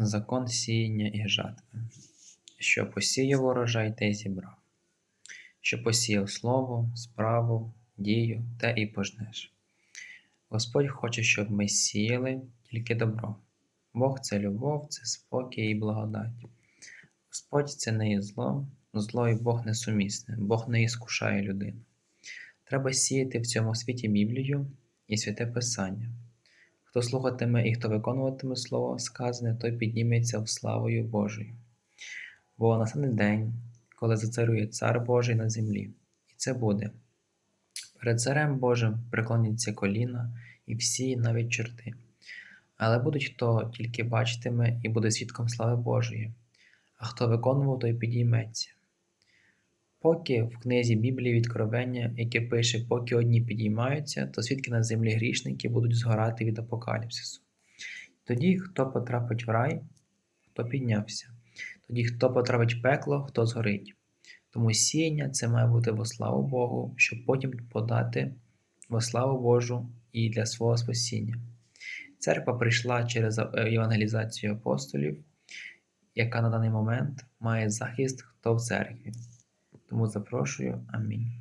Закон сіяння і жатви. Що посіяв урожай, те й зібрав. Що посіяв слово, справу, дію, те і пожнеш. Господь хоче, щоб ми сіяли тільки добро. Бог це любов, це спокій і благодать. Господь це не є зло, зло і Бог несумісне, Бог не іскушає людину. Треба сіяти в цьому світі Біблію і святе Писання. Хто слухатиме і хто виконуватиме слово сказане, той підніметься в славою Божою. Бо настане день, коли зацарює Цар Божий на землі, і це буде. Перед Царем Божим преклоняться коліна і всі, навіть чорти. Але будуть хто тільки бачитиме і буде свідком слави Божої, а хто виконував, той підійметься. Поки в книзі Біблії відкровення, яке пише, поки одні підіймаються, то свідки на землі грішники будуть згорати від апокаліпсису. Тоді, хто потрапить в рай, хто піднявся, тоді хто потрапить в пекло, хто згорить. Тому сіяння це має бути во славу Богу, щоб потім подати во славу Божу і для свого спасіння. Церква прийшла через евангелізацію апостолів, яка на даний момент має захист хто в церкві. Тому запрошую. Амінь.